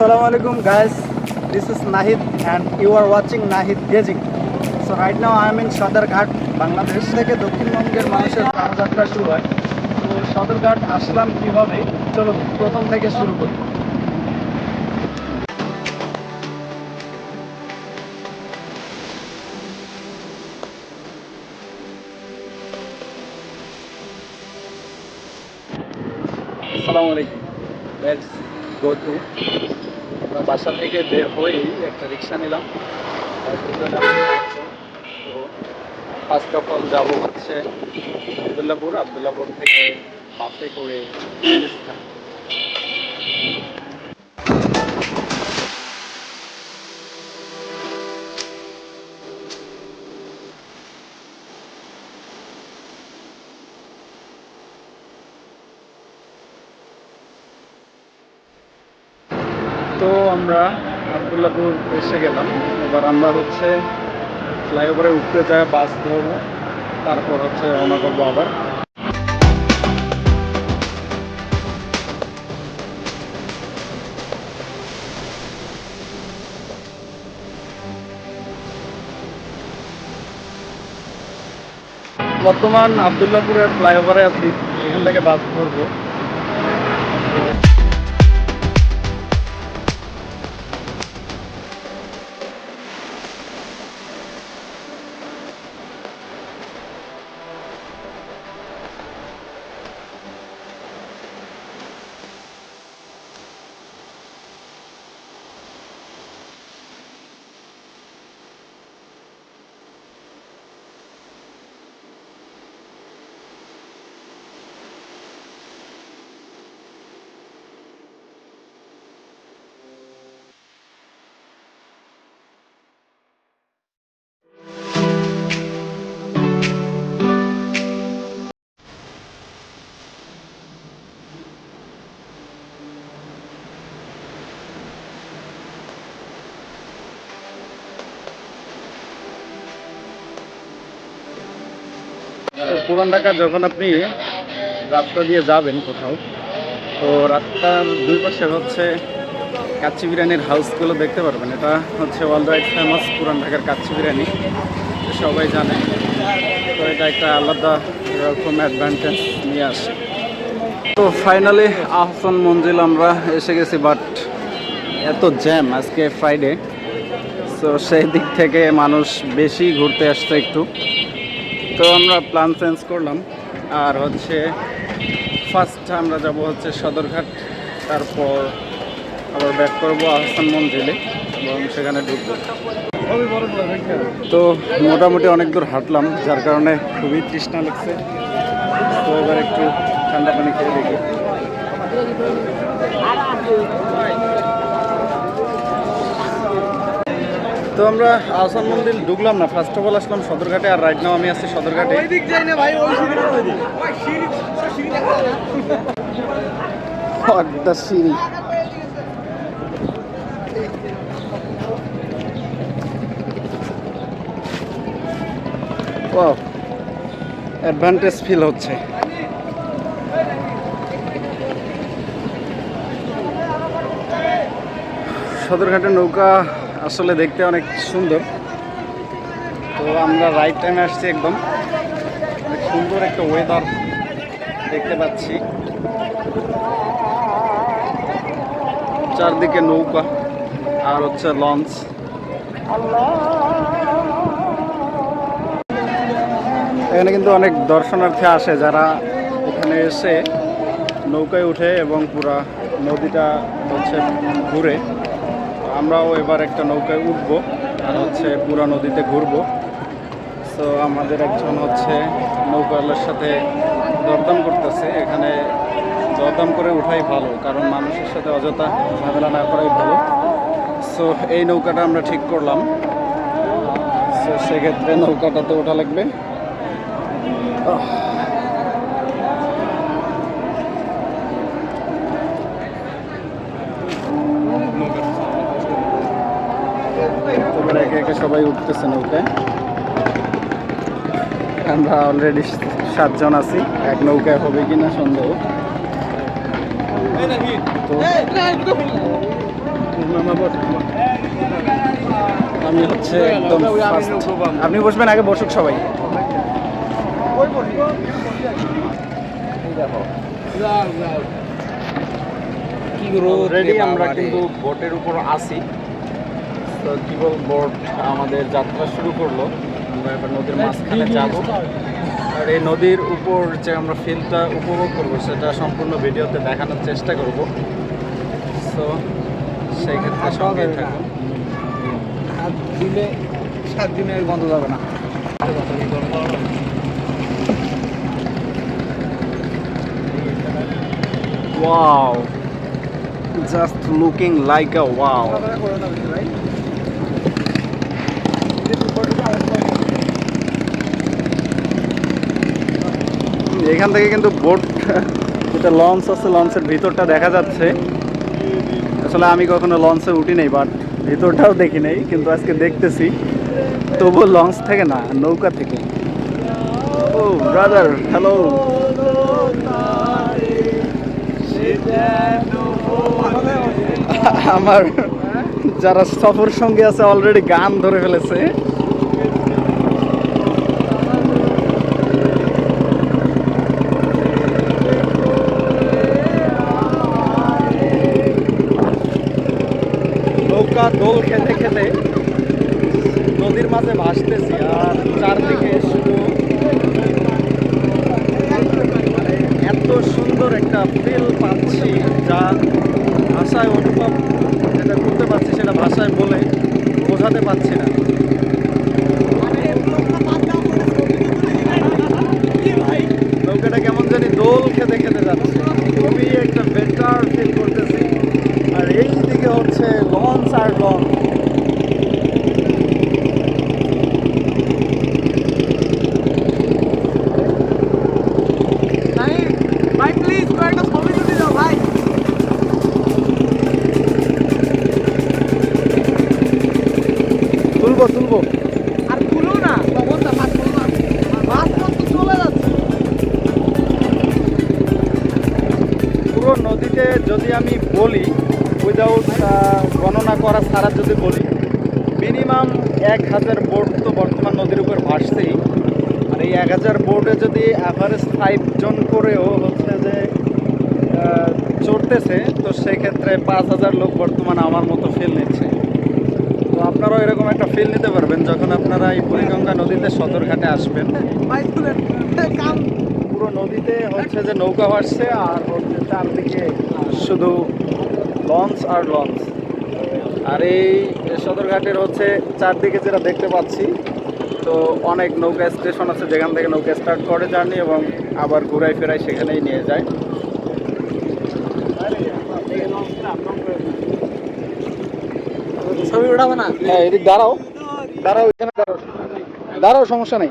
Assalamu alaikum guys, this is Nahid and you are watching Nahid Gazing. So right now I am Sadarghat Bangladesh থেকে দক্ষিণবঙ্গের মানুষের প্রাণযাত্রা শুরু হয়। তো সদরঘাট আসলাম কীভাবে? চলো প্রথম থেকে শুরু করি। আসসালামু আলাইকুম লেটস গো টু বাসা থেকে বের হয়েই একটা রিক্সা নিলাম। তো ফার্স্ট যাব হচ্ছে আবদুল্লাপুর। আবদুল্লাপুর থেকে বাসে করে আমরা আবদুল্লাপুর এসে গেলাম। এবার আমরা হচ্ছে ফ্লাইওভারে উপরে যায় বাস ধরবো, তারপর হচ্ছে রওনা করব আবার। বর্তমান আবদুল্লাপুরের ফ্লাইওভারে আছি, এখান থেকে বাস ধরবো। পুরান ঢাকা যখন আপনি রাস্তা দিয়ে যাবেন কোথাও, তো রাস্তার দুই পাশে হচ্ছে কাচ্চি বিরিয়ানির হাউসগুলো দেখতে পারবেন। এটা হচ্ছে ওয়ার্ল্ড ওয়াইড ফেমাস পুরান ঢাকার কাচ্চি বিরিয়ানি সবাই জানে। তো এটা একটা আলাদা রকম অ্যাডভান্টেজ নিয়ে আসে। তো ফাইনালি আহসান মঞ্জিল, আমরা এসে গেছি বাট এত জ্যাম আজকে ফ্রাইডে তো সেই দিক থেকে মানুষ বেশি ঘুরতে আসছে একটু। তো আমরা প্ল্যান চেঞ্জ করলাম। আর হচ্ছে ফার্স্ট আমরা যাব হচ্ছে সদরঘাট, তারপর আবার ব্যাক করব আহসান মঞ্জিলে এবং সেখানে ঢুকবো। তো মোটামুটি অনেক দূর হাঁটলাম, যার কারণে খুবই তৃষ্ণা লাগছে। তো এবার একটু ঠান্ডা পানি খেয়ে দেখি। তো আমরা আহসান মন্দির ঢুকলাম না। ফার্স্ট অফ অল আসলাম সদরঘাটে আর রাইট নাও আমি আছি সদরঘাটে। সিঁড়ি অ্যাডভান্টেজ ফিল হচ্ছে। সদরঘাটে নৌকা আসলে দেখতে অনেক সুন্দর। তো আমরা রাইট টাইমে আসছি একদম। অনেক সুন্দর একটা ওয়েদার দেখতে পাচ্ছি। চারদিকে নৌকা আর হচ্ছে লঞ্চ এখানে কিন্তু অনেক দর্শনার্থী আসে যারা এখানে এসে নৌকায় উঠে এবং পুরা নদীটা হচ্ছে ঘুরে। আমরাও এবার একটা নৌকায় উঠবো, আর হচ্ছে পুরা নদীতে ঘুরবো। তো আমাদের একজন হচ্ছে নৌকাওয়ালার সাথে দরদাম করতেছে। এখানে দরদাম করে উঠাই ভালো, কারণ মানুষের সাথে অযথা ঝামেলা না করাই ভালো। সো এই নৌকাটা আমরা ঠিক করলাম। সো সেক্ষেত্রে নৌকাটাতে ওঠা লাগবে আহ। এবার একে সবাই উঠতেছে নৌকায়। আমরা অলরেডি সাতজন আছি এক নৌকায় হবে কিনা সন্দেহ। আমি হচ্ছে একদম আপনি বসবেন আগে বসুক সবাই। রেডি আমরা কিন্তু বোটের উপর আসি কেবল বোর্ড আমাদের যাত্রা শুরু করল। আমরা এবার নদীর মাঝখানে যাব। আর এই নদীর উপর যে আমরা ফিলটা উপভোগ করব সেটা সম্পূর্ণ ভিডিওতে দেখানোর চেষ্টা করব। সো সেই ক্ষেত্রে সঙ্গে থাকুন। দিলে সাত দিনের গন্ধ যাবে না। Wow! Just looking like a wow. এখান থেকে কিন্তু বোট যেটা লঞ্চ আছে লঞ্চের ভিতরটা দেখা যাচ্ছে। আসলে আমি কখনো লঞ্চে উঠি নাই বাট ভিতরটাও দেখি নাই, কিন্তু আজকে দেখতেছি। তবুও লঞ্চ থেকে না, নৌকা থেকে। ও ব্রাদার হ্যালো আমার যারা সফর সঙ্গে আছে অলরেডি গান ধরে ফেলেছে নৌকা দোল খেতে খেতে নদীর মাঝে ভাসতেছি আর চারদিকে শুধু মানে এত সুন্দর একটা ফিল পাচ্ছি যা ভাষায় অনুভব, যেটা করতে পারছি সেটা ভাষায় বলে বোঝাতে পারছি না নৌকাটা কেমন জানি দোল খেতে খেতে যাচ্ছে খুবই একটা বেটার ফিল করতেছি আর এই দিকে হচ্ছে লঞ্চ আর লঞ্চ ভাই প্লিজ কয়েকটা ছবি তুলে দাও ভাই তুলবো তুলবো আর খুলো না তখনটা মাছ খুলো না মাছ তো চলে যাচ্ছে পুরো নদীতে যদি আমি বলি উইদাউট গণনা করা ছাড়া যদি বলি মিনিমাম এক হাজার বোট তো বর্তমান নদীর উপর ভাসছেই। আর এই এক হাজার বোটে যদি অ্যাভারেজ ফাইভ জন করেও হচ্ছে যে চড়তেছে, তো সেক্ষেত্রে পাঁচ হাজার লোক বর্তমান আমার মতো ফিল নিচ্ছে। তো আপনারাও এরকম একটা ফিল নিতে পারবেন, যখন আপনারা এই বুড়িগঙ্গা নদীতে সদরঘাটে আসবেন। পুরো নদীতে হচ্ছে যে নৌকা ভাসছে আর হচ্ছে চারদিকে শুধু লঞ্চ আর লঞ্চ। আর এই সদরঘাটের হচ্ছে চারদিকে যেটা দেখতে পাচ্ছি তো অনেক নৌকা স্টেশন আছে যেখান থেকে নৌকা স্টার্ট করে জার্নি এবং আবার ঘুরাই ফেরাই সেখানেই নিয়ে যায়। ছবি উঠাবো না? হ্যাঁ এদিক দাঁড়াও। দাঁড়াও এখানে দাঁড়াও। দাঁড়াও সমস্যা নেই।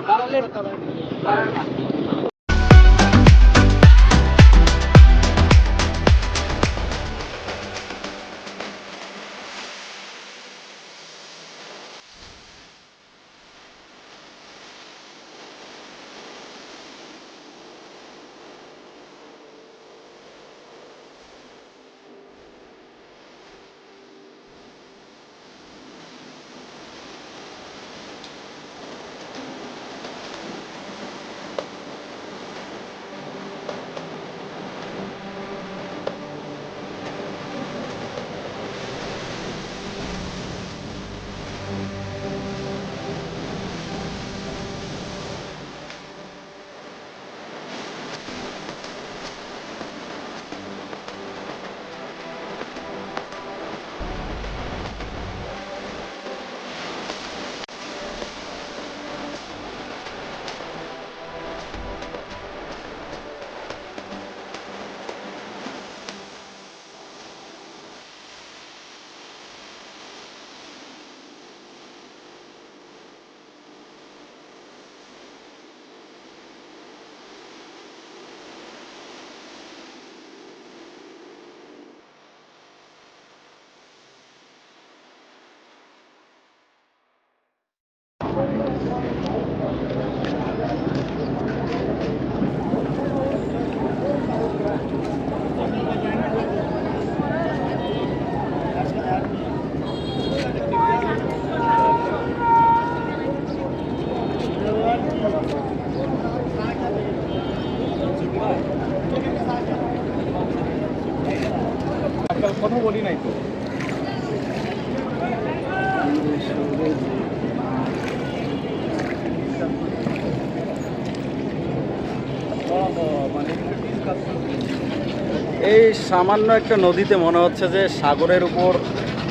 এই সামান্য একটা নদীতে মনে হচ্ছে যে সাগরের উপর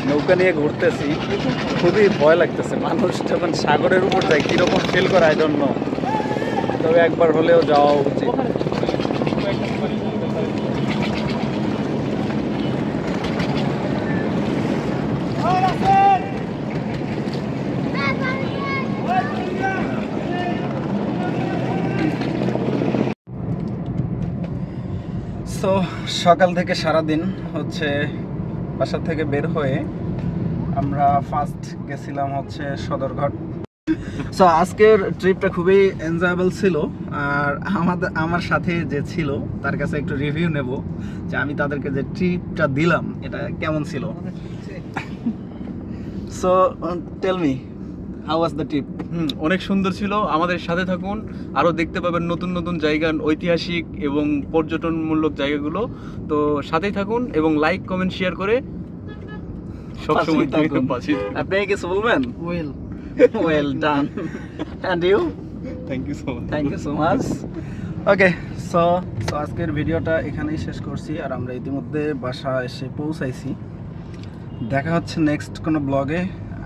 নৌকা নিয়ে ঘুরতেছি। খুবই ভয় লাগতেছে মানুষ যখন সাগরের উপর যায়, কীরকম ফিল করে? জন্য তবে একবার হলেও যাওয়া উচিত। সো সকাল থেকে সারা দিন হচ্ছে বাসা থেকে বের হয়ে আমরা ফার্স্ট গেছিলাম হচ্ছে সদরঘাট। সো আজকের ট্রিপটা খুবই এনজয়েবল ছিল আর আমাদের আমার সাথে যে ছিল তার কাছে একটু রিভিউ নেব যে আমি তাদেরকে যে ট্রিপটা দিলাম এটা কেমন ছিল? So tell me how was the hmm অনেক সুন্দর ছিল। আমাদের সাথে থাকুন। আরও দেখতে পাবেন নতুন নতুন জায়গা ঐতিহাসিক এবং পর্যটনমূলক জায়গাগুলো। তো সাথেই থাকুন এবং লাইক কমেন্ট শেয়ার করে সবসময় থাকুন। আপনি কিছু বলবেন well well done and you thank you so much thank you so much okay so so আজকের ভিডিওটা এখানেই শেষ করছি আর আমরা ইতিমধ্যে বাসা এসে পৌঁছাইছি। দেখা হচ্ছে নেক্সট কোনো ব্লগে